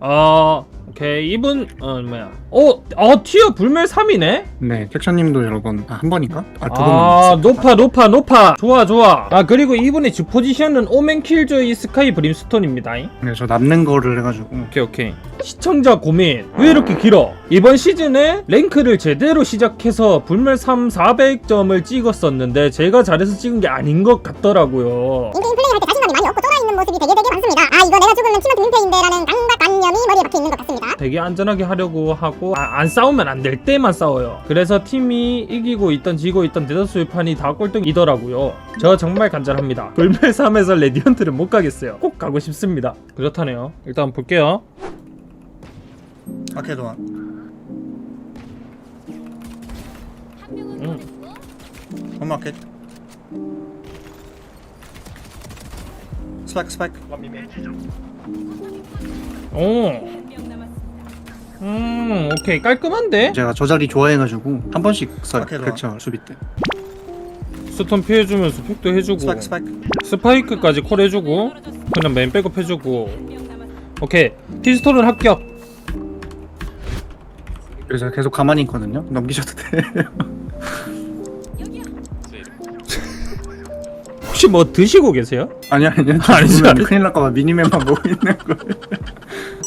어 오케이. 이분 어 뭐야. 어 어 티어 불멸 3이네? 네, 섹션님도 여러 번, 아, 한 번인가? 아, 두 번. 아 높아 높아 높아 좋아 좋아. 아 그리고 이분의 주 포지션은 오멘 킬조이 스카이 브림스톤입니다. 네, 저 남는 거를 해가지고. 오케이 오케이. 시청자 고민. 왜 이렇게 길어? 이번 시즌에 랭크를 제대로 시작해서 불멸 3 400점을 찍었었는데 제가 잘해서 찍은 게 아닌 것 같더라고요. 인게임 플레이할 때 자신감이 많이 없고 쫄아있는 모습이 되게 되게 많습니다. 아 이거 내가 죽으면 팀한테 민폐인데 라는 강박 관념이 머리에 박혀 있는 것 같습니다. 되게 안전하게 하려고 하고 아, 안 싸우면 안 될 때만 싸워요. 그래서 팀이 이기고 있던 지고 있던 대다수의 판이 다 꼴등이더라고요. 저 정말 간절합니다. 불멸 3에서 레디언트를 못 가겠어요. 꼭 가고 싶습니다. 그렇다네요. 일단 볼게요. 아케 도안. 음. 홈마켓. 스파이크, 스파이크. 오. 음, 오케이 깔끔한데? 제가 저 자리 좋아해가지고, 한 번씩 써요. 그렇죠, 수비 때. 스톤 피해주면서 팩도 해주고 스파이크 스파이크 스파이크까지 콜 해주고 그냥 맨 백업 해주고 오케이 티스톤은 합격. 그래서 계속 가만히 있거든요. 넘기셔도 돼. 혹시 뭐 드시고 계세요? 아니요, 아니요. 아니죠. 큰일 날까봐 미니맵만 보고 있는 거예요.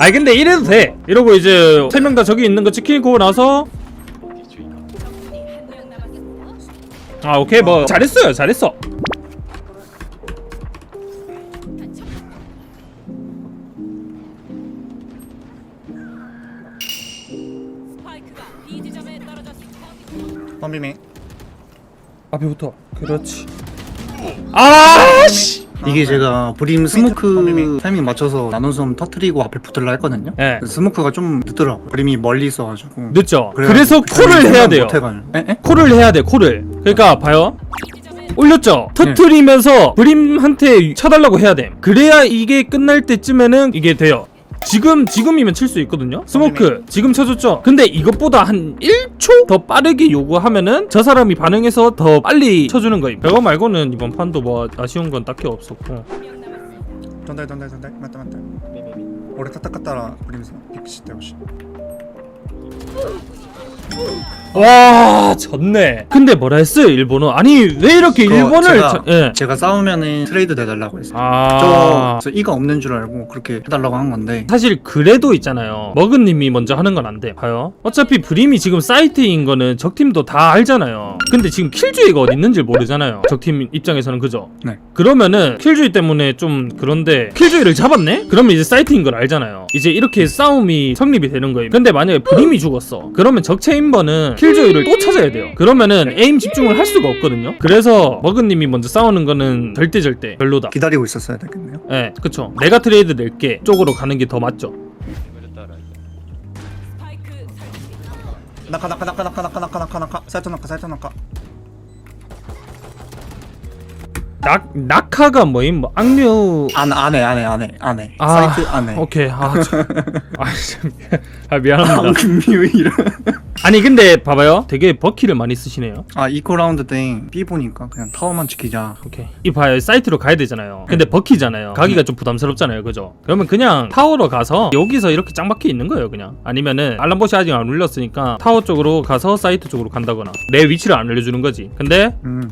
아니 근데 이래도 돼. 이러고 이제 세 명 다 저기 있는 거 지키고 나서. 아 오케이. 뭐 잘했어요. 잘했어. 범비미. 앞에부터. 그렇지. 아씨 이게 제가 브림 스모크 선배님. 타이밍 맞춰서 나눈섬 터트리고 앞에 붙으려 했거든요. 예 스모크가 좀 늦더라고. 브림이 멀리 있어가지고. 늦죠 그래서 콜을 해야 돼요 못해가지고. 에? 에? 콜을 해야 돼 콜을 그러니까 봐요 올렸죠 터트리면서 브림한테 쳐달라고 해야 돼 그래야 이게 끝날 때쯤에는 이게 돼요 지금 지금이면 칠 수 있거든요? 스모크 지금 쳐줬죠? 근데 이것보다 한 1초 더 빠르게 요구하면은 저 사람이 반응해서 더 빨리 쳐주는 거임. 그거 말고는 이번 판도 뭐 아쉬운 건 딱히 없었고. 전달 전달 전달. 맞다 맞다. 올해 타타카따라 부리면서 빅시 때 오시 와 졌네 근데 뭐라 했어요 일본어 아니 왜 이렇게 그거 일본을 제가, 자- 예. 제가 싸우면은 트레이드 내달라고 했어요. 아저 이가 없는 줄 알고 그렇게 해달라고 한 건데 사실 그래도 있잖아요. 머근님이 먼저 하는 건 안 돼. 봐요. 어차피 브림이 지금 사이트인 거는 적팀도 다 알잖아요. 근데 지금 킬주이가 어디 있는지 모르잖아요. 적팀 입장에서는 그죠? 네. 그러면은 킬주이 때문에 좀 그런데 킬주이를 잡았네? 그러면 이제 사이트인 걸 알잖아요. 이제 이렇게 싸움이 성립이 되는 거예요. 근데 만약에 브림이 죽었어. 그러면 적체 타임버는 킬조이를 또 찾아야 돼요. 그러면은 네. 에임 집중을 할 수가 없거든요. 그래서 머그님이 먼저 싸우는 거는 음. 절대 절대 별로다. 기다리고 있었어야 되겠네요. 네, 예, 그쵸. 내가 트레이드 낼게 쪽으로 가는 게 더 맞죠. 나카 나카 나카 나카 나카 나카 나카 나카 사이트 나카 사이트 나카 낙 낙하가 뭐임? 뭐 악류 안 안해 안해 안해 안해 아, 사이트 안해 오케이. 아, 저, 아, 참. 아 미안합니다. 아, 방금 뮤 이런 아니 근데 봐봐요. 되게 버키를 많이 쓰시네요. 아 이코 라운드 때 B 보니까 그냥 타워만 지키자. 오케이. 이 봐요. 사이트로 가야 되잖아요. 근데 버키잖아요. 가기가 좀 부담스럽잖아요. 그죠? 그러면 그냥 타워로 가서 여기서 이렇게 짱 박혀 있는 거예요. 그냥. 아니면은 알람봇이 아직 안 울렸으니까 타워 쪽으로 가서 사이트 쪽으로 간다거나 내 위치를 안 알려주는 거지. 근데 음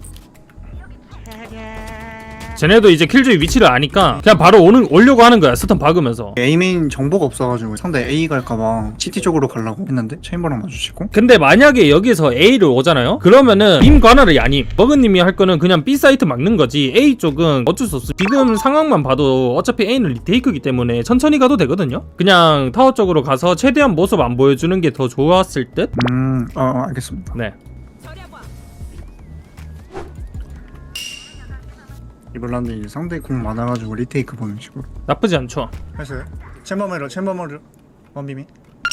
쟤네도 이제 킬조이 위치를 아니까 그냥 바로 오는 오려고 하는 거야. 스턴 박으면서. 메인 정보가 없어가지고 상대 A 갈까봐 CT 쪽으로 가려고 했는데 체인버랑 마주치고 근데 만약에 여기서 A를 오잖아요? 그러면은 임 관할이 아님 버그님이 할 거는 그냥 B 사이트 막는 거지 A 쪽은 어쩔 수 없어 지금 상황만 봐도 어차피 A는 리테이크기 때문에 천천히 가도 되거든요? 그냥 타워 쪽으로 가서 최대한 모습 안 보여주는 게 더 좋았을 듯? 음 어, 어, 알겠습니다. 네 이블란드 이제 상대 공 많아가지고 리테이크 보는 식으로. 나쁘지 않죠. 해서요? 챔버메로 챔버메로. 원비미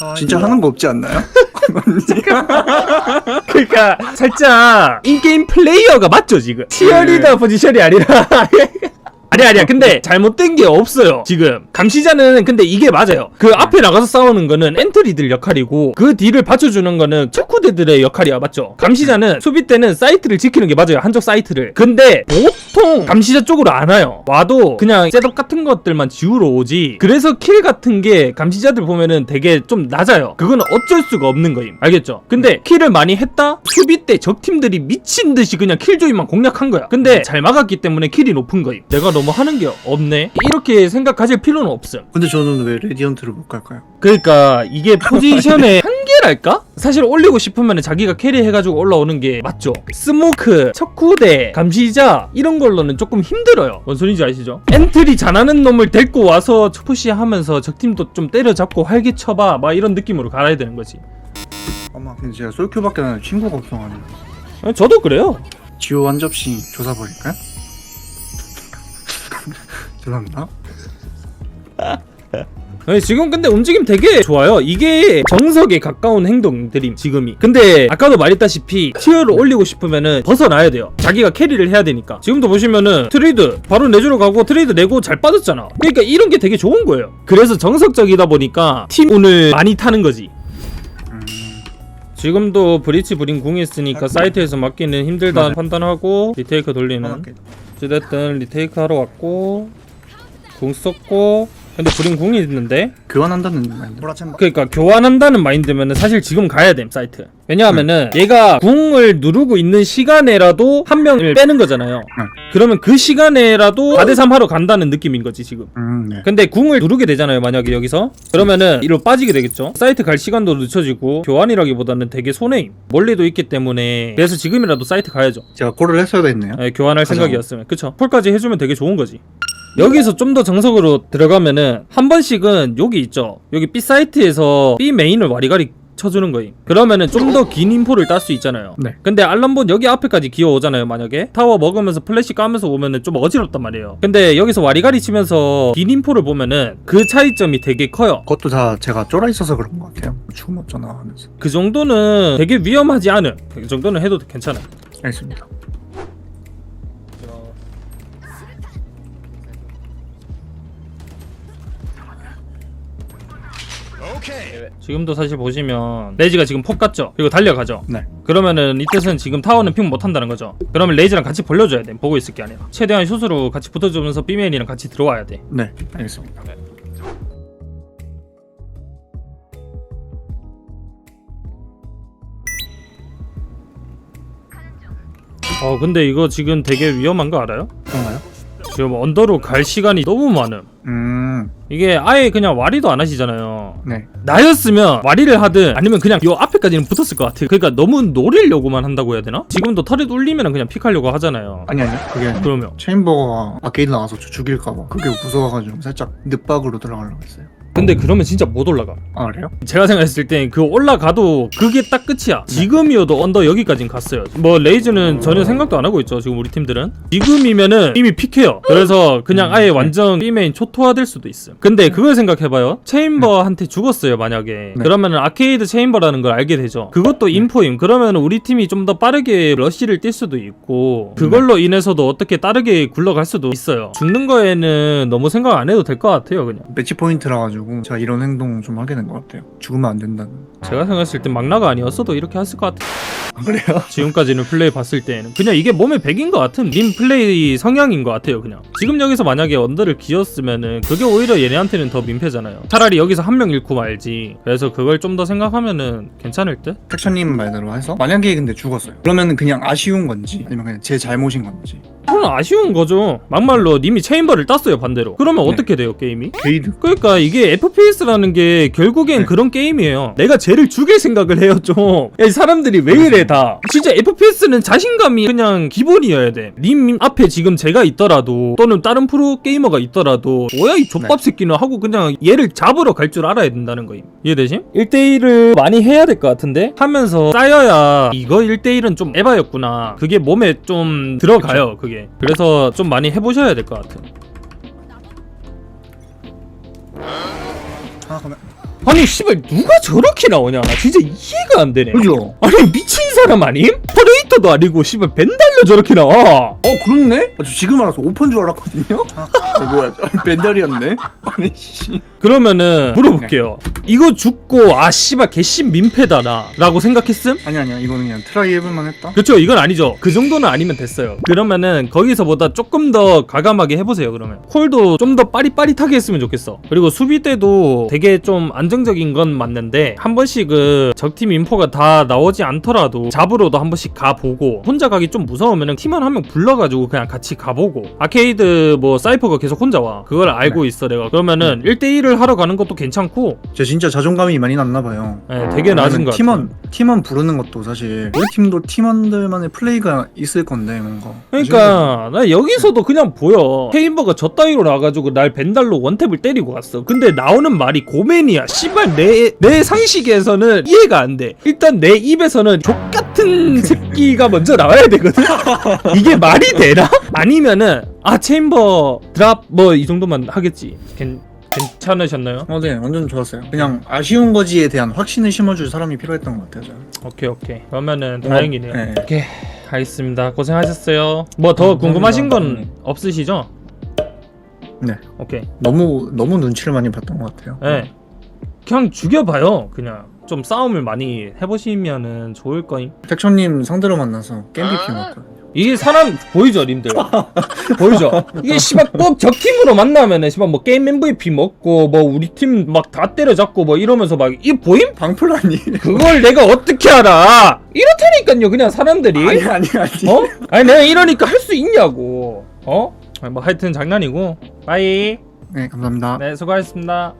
아, 진짜 하는 거 없지 않나요? 그러니까 살짝 인게임 플레이어가 맞죠 지금? 치어리더 네. 포지션이 아니라. 아니 아니야. 근데 잘못된 게 없어요 지금. 감시자는 근데 이게 맞아요. 그 앞에 나가서 싸우는 거는 엔트리들 역할이고 그 뒤를 받쳐주는 거는 척후대들의 역할이야 맞죠? 감시자는 수비 때는 사이트를 지키는 게 맞아요 한쪽 사이트를. 근데 보통 감시자 쪽으로 안 와요. 와도 그냥 셋업 같은 것들만 지우러 오지. 그래서 킬 같은 게 감시자들 보면은 되게 좀 낮아요. 그거는 어쩔 수가 없는 거임. 알겠죠? 근데 킬을 많이 했다? 수비 때 적 팀들이 미친 듯이 그냥 킬 조이만 공략한 거야. 근데 잘 막았기 때문에 킬이 높은 거임. 내가 너무 하는 게 없네 이렇게 생각하실 필요는 없음 근데 저는 왜 레디언트를 못 갈까요? 그러니까 이게 포지션의 한계랄까? 사실 올리고 싶으면 자기가 캐리해가지고 올라오는 게 맞죠 스모크, 척후대, 감시자 이런 걸로는 조금 힘들어요 뭔 소린지 아시죠? 엔트리 잘하는 놈을 데리고 와서 푸시 하면서 적팀도 좀 때려잡고 활기쳐봐 막 이런 느낌으로 갈아야 되는 거지 엄마 근데 제가 솔큐밖에 안 친구가 없어가지고 아, 저도 그래요 지호 한 접시 조사 버릴까요? 죄송합니다. 네, 지금 근데 움직임 되게 좋아요. 이게 정석에 가까운 행동들임 지금이. 근데 아까도 말했다시피 티어를 올리고 싶으면은 벗어나야 돼요. 자기가 캐리를 해야 되니까. 지금도 보시면은 트레이드 바로 내주러 가고 트레이드 내고 잘 빠졌잖아. 그러니까 이런 게 되게 좋은 거예요. 그래서 정석적이다 보니까 팀 운을 많이 타는 거지. 음, 지금도 브리치 브린 궁이 있으니까 사이트에서 막기는 힘들다 맞아요. 판단하고 리테이크 돌리는 어쨌든 리테이크 하러 왔고 궁 썼고 근데 브린 궁이 있는데? 교환한다는 마인드. 그러니까 교환한다는 마인드면은 사실 지금 가야 됨 사이트. 왜냐하면은 얘가 궁을 누르고 있는 시간에라도 한 명을 빼는 거잖아요. 그러면 그 시간에라도 4대3 하러 간다는 느낌인 거지 지금. 음, 네. 근데 궁을 누르게 되잖아요 만약에 여기서. 그러면은 이로 빠지게 되겠죠. 사이트 갈 시간도 늦춰지고 교환이라기보다는 되게 손해임. 멀리도 있기 때문에 그래서 지금이라도 사이트 가야죠. 제가 콜을 했어야 됐네요. 예, 교환할 가죠. 생각이었으면. 그쵸? 폴까지 해주면 되게 좋은 거지 여기서 좀 더 정석으로 들어가면은 한 번씩은 여기 있죠 여기 B 사이트에서 B 메인을 와리가리 쳐주는 거임 그러면은 좀 더 긴 인포를 딸 수 있잖아요 네. 근데 알람본 여기 앞에까지 기어오잖아요 만약에 타워 먹으면서 플래시 까면서 오면은 좀 어지럽단 말이에요 근데 여기서 와리가리 치면서 긴 인포를 보면은 그 차이점이 되게 커요 그것도 다 제가 쫄아 있어서 그런 것 같아요. 죽음 없잖아 하면서. 그 정도는 되게 위험하지 않은 그 정도는 해도 괜찮아요 알겠습니다. 지금도 사실 보시면 레이지가 지금 폭 갔죠 그리고 달려가죠 네. 그러면은 이 뜻은 지금 타워는 핑 못한다는 거죠 그러면 레이지랑 같이 벌려줘야 돼 보고 있을 게 아니라 최대한 슛으로 같이 붙어주면서 B맨이랑 같이 들어와야 돼 네. 알겠습니다. 어 근데 이거 지금 되게 위험한 거 알아요? 그런가요? 지금 언더로 갈 시간이 너무 많음 음, 이게 아예 그냥 와리도 안 하시잖아요 네. 나였으면 와리를 하든 아니면 그냥 요 앞에까지는 붙었을 것 같아요 그러니까 너무 노리려고만 한다고 해야 되나? 지금도 털에 울리면 그냥 픽하려고 하잖아요 아니 아니요. 그게 아니라 그러면 체인버가 아케이드 나가서 저 죽일까봐 그게 무서워가지고 살짝 늪박으로 들어가려고 했어요. 근데 그러면 진짜 못 올라가 아 그래요? 제가 생각했을 땐 그 올라가도 그게 딱 끝이야. 지금이어도 언더 여기까진 갔어요. 뭐 레이즈는 전혀 생각도 안 하고 있죠. 지금 우리 팀들은 지금이면은 이미 픽해요. 그래서 그냥 아예 완전 B메인 초토화될 수도 있어. 근데 그걸 생각해봐요. 체인버한테 죽었어요. 만약에 네. 그러면은 아케이드 체인버라는 걸 알게 되죠. 그것도 인포임. 그러면 우리 팀이 좀 더 빠르게 러쉬를 뛸 수도 있고 그걸로 인해서도 어떻게 빠르게 굴러갈 수도 있어요. 죽는 거에는 너무 생각 안 해도 될 것 같아요. 그냥. 매치 포인트라 가지고 제가 이런 행동 좀 하게 된 것 같아요. 죽으면 안 된다는. 제가 생각했을 땐 막나가 아니었어도 이렇게 했을 것 같아요. 아, 그래요? 지금까지는 플레이 봤을 때는 그냥 이게 몸에 백인 것 같은 님 플레이 성향인 것 같아요 그냥 지금 여기서 만약에 언더를 기었으면은 그게 오히려 얘네한테는 더 민폐잖아요 차라리 여기서 한 명 잃고 말지 그래서 그걸 좀 더 생각하면은 괜찮을 듯? 섹션님 말대로 해서 만약에 근데 죽었어요. 그러면 그냥 아쉬운 건지 아니면 그냥 제 잘못인 건지. 그건 아쉬운 거죠 막말로 님이 체인버를 땄어요 반대로 그러면 네. 어떻게 돼요 게임이? 게이드. 그러니까 이게 FPS라는 게 결국엔 네. 그런 게임이에요. 내가 쟤를 죽일 생각을 해요 좀. 야, 이 사람들이 왜 이래 다. 진짜 FPS는 자신감이 그냥 기본이어야 돼. 님 앞에 지금 제가 있더라도 또는 다른 프로 게이머가 있더라도 뭐야 이 족밥 새끼는 하고 그냥 얘를 잡으러 갈 줄 알아야 된다는 거임. 이해되심? 1대1을 많이 해야 될 것 같은데 하면서 쌓여야 이거 1대1은 좀 에바였구나. 그게 몸에 좀 들어가요 그게. 그래서 좀 많이 해보셔야 될 것 같아. 하 나 가면 아니 씨발 누가 저렇게 나오냐 나 진짜 이해가 안 되네 그죠? 아니 미친 사람 아님? 퍼레이터도 아니고 씨발 벤달러 저렇게 나와 어 그렇네? 아, 저 지금 알아서 오픈 줄 알았거든요? 어, 뭐야 벤달이었네? 아니 씨 그러면은 물어볼게요 이거 죽고 아 씨발 개씨 민폐다 나 라고 생각했음? 아니 아니야 이거는 그냥 트라이 해볼만 했다 그렇죠 이건 아니죠 그 정도는 아니면 됐어요 그러면은 거기서보다 조금 더 과감하게 해보세요 그러면 콜도 좀 더 빠릿빠릿하게 했으면 좋겠어 그리고 수비 때도 되게 좀 안정 적인 건 맞는데 한 번씩 그 적팀 인포가 다 나오지 않더라도 잡으러도 한 번씩 가보고 혼자 가기 좀 무서우면은 팀원 한 명 불러가지고 그냥 같이 가보고. 아케이드 뭐 사이퍼가 계속 혼자 와. 그걸 알고 있어 내가. 그러면은 1대1을 하러 가는 것도 괜찮고. 제 진짜 자존감이 많이 낮나 봐요. 예, 되게 낮은 것 같아요. 팀원 팀원 부르는 것도 사실 우리 팀도 팀원들만의 플레이가 있을 건데 뭔가. 그러니까 나 여기서도 그냥 보여. 케인버가 저 따위로 나와가지고 날 벤달로 원탭을 때리고 갔어. 근데 나오는 말이 고맨이야 씨발 내, 내 상식에서는 이해가 안 돼 일단 내 입에서는 족같은 새끼가 먼저 나와야 되거든 이게 말이 되나? 아니면은 아 체인버 드랍 뭐 이 정도만 하겠지 괜, 괜찮으셨나요? 어, 네, 완전 좋았어요. 그냥 아쉬운 거지에 대한 확신을 심어줄 사람이 필요했던 것 같아요. 저는. 오케이 오케이 그러면은 어, 다행이네요 네. 오케이 알겠습니다 고생하셨어요 뭐더 음, 궁금하신 건 감사합니다. 없으시죠? 네, 오케이 너무 너무 눈치를 많이 봤던 것 같아요. 예. 그냥 죽여봐요. 그냥 좀 싸움을 많이 해보시면은 좋을 거임. 백천님 상대로 만나서 게임 BP 먹거든요. 이게 사람 보이죠, 님들? 보이죠? 이게 씨발 꼭적 팀으로 만나면은 씨발 뭐 게임 MVP 먹고 뭐 우리 팀 막 다 때려잡고 뭐 이러면서 막 이 보임? 방풀라니. 그걸 내가 어떻게 알아? 이렇다니까요, 그냥 사람들이. 아니 아니 아니. 어? 아니 내가 이러니까 할 수 있냐고. 어? 아니, 뭐 하여튼 장난이고. 빠이. 네, 감사합니다. 네, 수고하셨습니다.